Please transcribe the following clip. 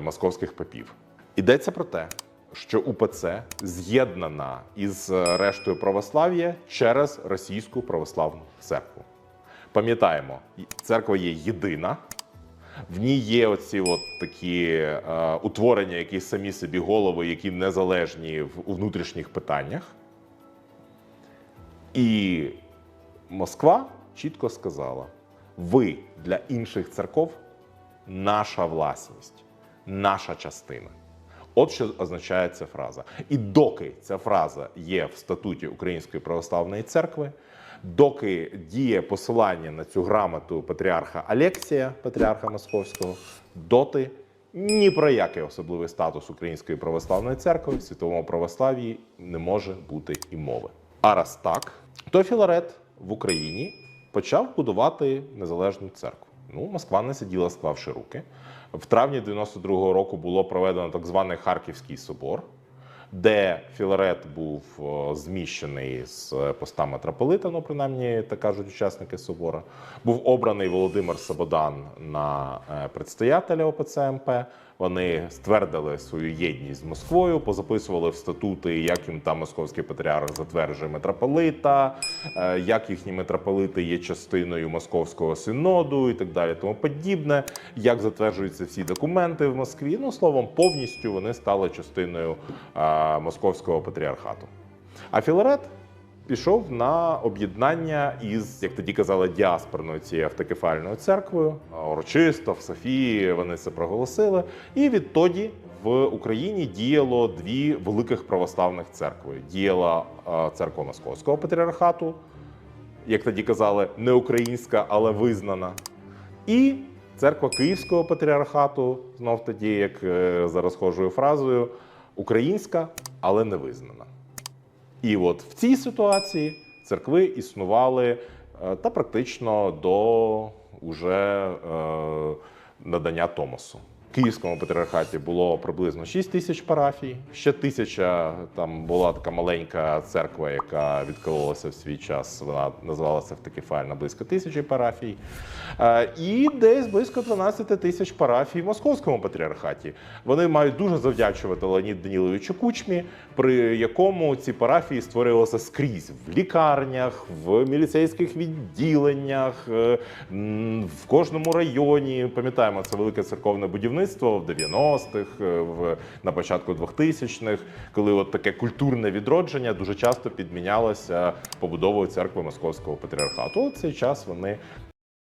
московських попів. Йдеться про те, що УПЦ з'єднана із е, рештою православ'я через російську православну церкву. Пам'ятаємо, церква є єдина. В ній є оці от такі е, утворення, які самі собі голови, які незалежні в у внутрішніх питаннях. І Москва чітко сказала: ви для інших церков наша власність, наша частина. От що означає ця фраза. І доки ця фраза є в статуті Української православної церкви, доки діє посилання на цю грамоту патріарха Алексія, патріарха Московського, доти ні про який особливий статус Української православної церкви в світовому православ'ї не може бути і мови. А раз так, то Філарет в Україні почав будувати незалежну церкву. Ну, Москва не сиділа, склавши руки. В травні 92-го року було проведено так званий Харківський собор, де Філарет був зміщений з поста митрополита, ну принаймні так кажуть учасники собора. Був обраний Володимир Сабодан на е, предстоятеля ОПЦ МП. Вони ствердили свою єдність з Москвою, позаписували в статути, як їм там московський патріарх затверджує митрополита, е, як їхні митрополити є частиною московського синоду і так далі, тому подібне, як затверджуються всі документи в Москві. Ну словом, повністю вони стали частиною е, московського патріархату. А Філарет пішов на об'єднання із, як тоді казали, діаспорною цією автокефальною церквою. Урочисто в Софії вони це проголосили. І відтоді в Україні діяло дві великих православних церкви: діяла церква Московського патріархату, як тоді казали, не українська, але визнана. І церква Київського патріархату, знов тоді, як е, за розхожою фразою, українська, але не визнана. І от в цій ситуації церкви існували е, та практично до уже е, надання Томосу. Київському патріархаті було приблизно 6 тисяч парафій. Ще тисяча там була така маленька церква, яка відкололася в свій час. Вона називалася автокефальна близько тисячі парафій. Е, І десь близько 12 тисяч парафій в московському патріархаті. Вони мають дуже завдячувати Леоніду Даніловичу Кучмі, при якому ці парафії створювалися скрізь в лікарнях, в міліцейських відділеннях, е, в кожному районі. Пам'ятаємо, це велике церковне будівництво в 90-х, е, на початку 2000-х, коли от таке культурне відродження дуже часто підмінялося побудовою церкви Московського патріархату. У цей час вони